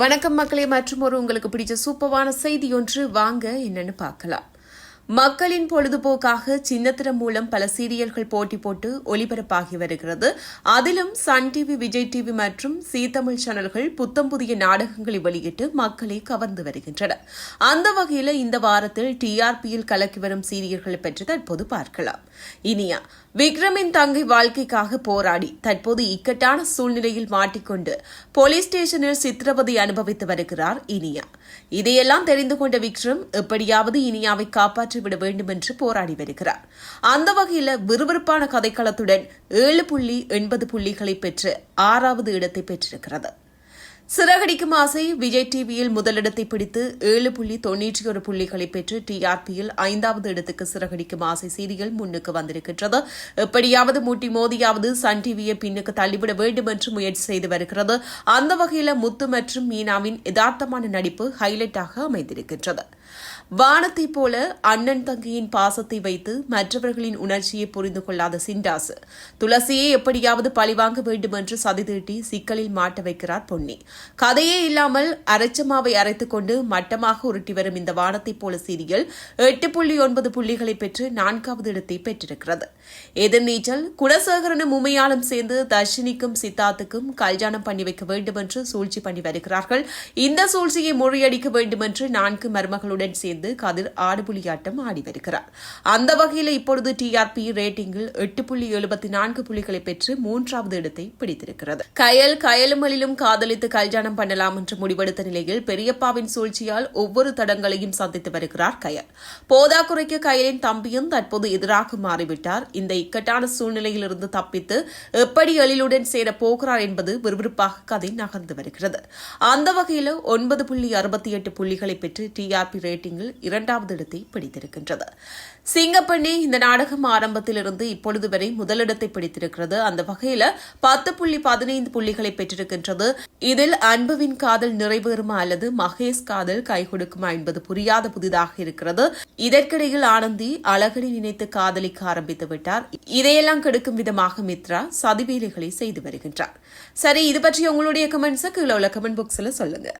வணக்கம் மக்களே மற்றும் ஒரு உங்களுக்கு பிடிச்ச சூப்பரான செய்தி ஒன்று வாங்க என்னன்னு பார்க்கலாம். மக்களின் பொழுதுபோக்காக சின்னத்திரம் மூலம் பல சீரியல்கள் போட்டி போட்டு ஒளிபரப்பாகி வருகிறது. அதிலும் சன் டிவி விஜய் டிவி மற்றும் சீ தமிழ் சேனல்கள் புத்தம் புதிய நாடகங்களை வெளியிட்டு மக்களை கவர்ந்து வருகின்றன. அந்த வகையில் இந்த வாரத்தில் டிஆர்பியில் கலக்கி வரும் சீரியல்களை பற்றி தற்போது பார்க்கலாம். இனியா விக்ரமின் தங்கை வாழ்க்கைக்காக போராடி தற்போது இக்கட்டான சூழ்நிலையில் மாட்டிக்கொண்டு போலீஸ் ஸ்டேஷனில் சித்திரவதை அனுபவித்து வருகிறார் இனியா. இதையெல்லாம் தெரிந்து கொண்ட விக்ரம் எப்படியாவது இனியாவை காப்பாற்றிவிட வேண்டும் என்று போராடி வருகிறார். அந்த வகையில் விறுவிறுப்பான கதைக்களத்துடன் ஏழு புள்ளி எண்பது புள்ளிகளை பெற்று ஆறாவது இடத்தை பெற்றிருக்கிறது. சிறகடிக்கும் ஆசை விஜய் டிவியில் முதலிடத்தை பிடித்து ஏழு புள்ளி தொன்னூற்றி ஒரு புள்ளிகளை பெற்று டிஆர்பியில் ஐந்தாவது இடத்துக்கு சிறகடிக்கும் ஆசை சீரியல் முன்னுக்கு வந்திருக்கின்றது. எப்படியாவது மூட்டி மோதியாவது சன் டிவியை பின்னுக்கு தள்ளிவிட வேண்டும் என்று முயற்சி செய்து வருகிறது. அந்த வகையில் முத்து மற்றும் மீனாவின் யதார்த்தமான நடிப்பு ஹைலைட்டாக அமைந்திருக்கின்றது. வானத்தைப் போல அண்ணன் தங்கையின் பாசத்தை வைத்து மற்றவர்களின் உணர்ச்சியை புரிந்து கொள்ளாத சிண்டாசு துளசியை எப்படியாவது பழிவாங்க வேண்டும் என்று சதி தீட்டி சிக்கலில் மாட்ட வைக்கிறார் பொன்னி. கதையே இல்லாமல் அரைச்சமாவை அரைத்துக் கொண்டு மட்டமாக உருட்டி வரும் இந்த வானத்தை போல சீரியல் எட்டு புள்ளி ஒன்பது புள்ளிகளை பெற்று நான்காவது இடத்தை பெற்றிருக்கிறது. எதிர்நீச்சல் குணசேகரனும் உமையாலும் சேர்ந்து தர்ஷினிக்கும் சித்தார்த்துக்கும் கல்யாணம் பண்ணி வைக்க வேண்டும் என்று சூழ்ச்சி பண்ணி வருகிறார்கள். இந்த சூழ்ச்சியை முறியடிக்க வேண்டும் என்று நான்கு மருமகளுடன் சேர்ந்து கதிர் ஆடுபுலியாட்டம் ஆடி வருகிறார். அந்த வகையில் இப்பொழுது டிஆர்பி ரேட்டிங்கில் எட்டு புள்ளி எழுபத்தி நான்கு புள்ளிகளை பெற்று மூன்றாவது இடத்தை பிடித்திருக்கிறது. கயல் கயலுமலிலும் காதலித்து கல்யாணம் பண்ணலாம் என்று முடிவெடுத்த நிலையில் பெரியப்பாவின் சூழ்ச்சியால் ஒவ்வொரு தடங்களையும் சந்தித்து வருகிறார் கயல். போதாக்குறைக்கு கயலின் தம்பியும் தற்போது எதிராக மாறிவிட்டார். இந்த இக்கட்டான சூழ்நிலையிலிருந்து தப்பித்து எப்படி எழிலுடன் சேர போகிறார் என்பது விறுவிறுப்பாக கதை நகர்ந்து வருகிறது. அந்த வகையில் ஒன்பது புள்ளி அறுபத்தி எட்டு புள்ளிகளை பெற்று டிஆர்பி ரேட்டிங்கில் இரண்டாவது இடத்தை பிடித்திருக்கின்றது. சிங்கப்பெண்ணே இந்த நாடகம் ஆரம்பத்திலிருந்து இப்பொழுது வரை முதலிடத்தை பிடித்திருக்கிறது. அந்த வகையில் பத்து புள்ளி பதினைந்து புள்ளிகளை பெற்றிருக்கின்றது. இதில் அன்புவின் காதல் நிறைவேறுமா அல்லது மகேஷ் காதல் கை கொடுக்குமா என்பது புரியாத புதிதாக இருக்கிறது. இதற்கிடையில் ஆனந்தி அழகனை நினைத்து காதலிக்க ஆரம்பித்து விட்டார். இதையெல்லாம் கெடுக்கும் விதமாக மித்ரா சதிவேலைகளை செய்து வருகின்றார். சரி இது பற்றி உங்களுடைய கமெண்ட்ஸை கீழே உள்ள கமெண்ட் பாக்ஸில் சொல்லுங்க.